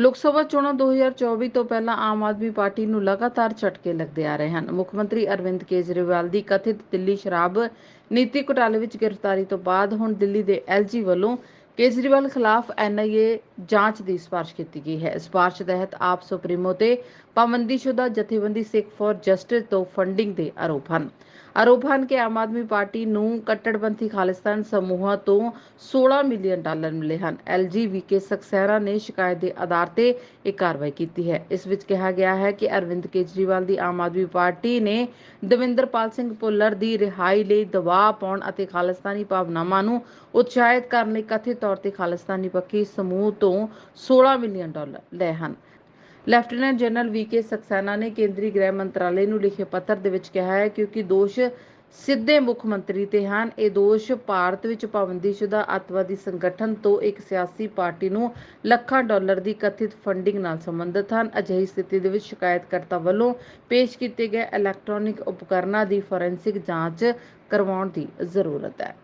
ਲੋਕ ਸਭਾ ਚੋਣਾਂ 2024 ਤੋਂ ਪਹਿਲਾਂ ਆਮ ਆਦਮੀ ਪਾਰਟੀ ਨੂੰ ਲਗਾਤਾਰ ਝਟਕੇ ਲੱਗਦੇ ਆ ਰਹੇ ਹਨ। ਮੁੱਖ ਮੰਤਰੀ ਅਰਵਿੰਦ ਕੇਜਰੀਵਾਲ ਦੀ ਕਥਿਤ ਦਿੱਲੀ ਸ਼ਰਾਬ ਨੀਤੀ ਘੁਟਾਲੇ ਵਿੱਚ ਗ੍ਰਿਫਤਾਰੀ ਤੋਂ ਬਾਅਦ ਹੁਣ ਦਿੱਲੀ ਦੇ ਐਲਜੀ ਵੱਲੋਂ ਕੇਜਰੀਵਾਲ ਖਿਲਾਫ ਐਨਆਈਏ ਜਾਂਚ ਦੀ ਸਿਫਾਰਿਸ਼ ਕੀਤੀ ਗਈ ਹੈ। ਸਿਫਾਰਿਸ਼ ਤਹਿਤ ਆਪ ਸੁਪਰੀਮੋ ਤੇ ਪਾਬੰਦੀਸ਼ੁਦਾ ਜਥੇਬੰਦੀ ਸਿੱਖ ਫॉर ਜਸਟਿਸ ਤੋਂ ਫੰਡਿੰਗ ਦੇ ਆਰੋਪ ਹਨ। ਆਰੋਪ ਹਨ ਕਿ ਆਮ ਆਦਮੀ ਪਾਰਟੀ ਨੂੰ ਕੱਟੜਪੰਥੀ ਖਾਲਿਸਤਾਨ ਸਮੂਹਾਂ ਤੋਂ 16 ਮਿਲੀਅਨ ਡਾਲਰ ਮਿਲੇ ਹਨ। ਐਲਜੀ ਵੀਕੇ ਸਕਸੈਨਾ ਨੇ ਸ਼ਿਕਾਇਤ ਦੇ ਆਧਾਰ ਤੇ ਇਹ ਕਾਰਵਾਈ ਕੀਤੀ ਹੈ। ਇਸ ਵਿੱਚ ਕਿਹਾ ਗਿਆ ਹੈ ਕਿ ਅਰਵਿੰਦ ਕੇਜਰੀਵਾਲ ਦੀ ਆਮ ਆਦਮੀ ਪਾਰਟੀ ਨੇ ਦਵਿੰਦਰਪਾਲ ਸਿੰਘ ਭੁੱਲਰ ਦੀ ਰਿਹਾਈ ਲਈ ਦਬਾਅ ਪਾਉਣ ਅਤੇ ਖਾਲਿਸਤਾਨੀ ਭਾਵਨਾਵਾਂ ਨੂੰ ਉਤਸ਼ਾਹਿਤ ਕਰਨ ਲਈ ਕਥਿਤ ਤੌਰ ਤੇ ਖਾਲਿਸਤਾਨੀ ਪੱਖੀ ਸਮੂਹ ਤੋਂ 16 ਮਿਲੀਅਨ ਡਾਲਰ ਲਏ ਹਨ। Lieutenant general V K Saxena ਨੇ ਕੇਂਦਰੀ ਗ੍ਰਹਿ ਮੰਤਰਾਲੇ ਨੂੰ ਲਿਖੇ ਪੱਤਰ ਦੇ ਵਿੱਚ ਕਿਹਾ ਹੈ ਕਿਉਂਕਿ ਦੋਸ਼ ਸਿੱਧੇ ਮੁੱਖ ਮੰਤਰੀ ਤੇ ਹਨ। ਇਹ ਦੋਸ਼ ਭਾਰਤ ਵਿੱਚ ਪਾਬੰਦੀਸ਼ੁਦਾ ਅੱਤਵਾਦੀ ਸੰਗਠਨ ਤੋਂ ਇੱਕ ਸਿਆਸੀ ਪਾਰਟੀ ਨੂੰ ਲੱਖਾਂ ਡਾਲਰ ਦੀ ਕਥਿਤ ਫੰਡਿੰਗ ਨਾਲ ਸੰਬੰਧਿਤ ਹਨ। ਅਜਿਹੀ ਸਥਿਤੀ ਦੇ ਵਿੱਚ ਸ਼ਿਕਾਇਤਕਰਤਾ ਵੱਲੋਂ ਪੇਸ਼ ਕੀਤੇ ਗਏ ਇਲੈਕਟ੍ਰੋਨਿਕ ਉਪਕਰਨਾਂ ਦੀ ਫੋਰੈਂਸਿਕ ਜਾਂਚ ਕਰਵਾਉਣ ਦੀ ਜ਼ਰੂਰਤ ਹੈ।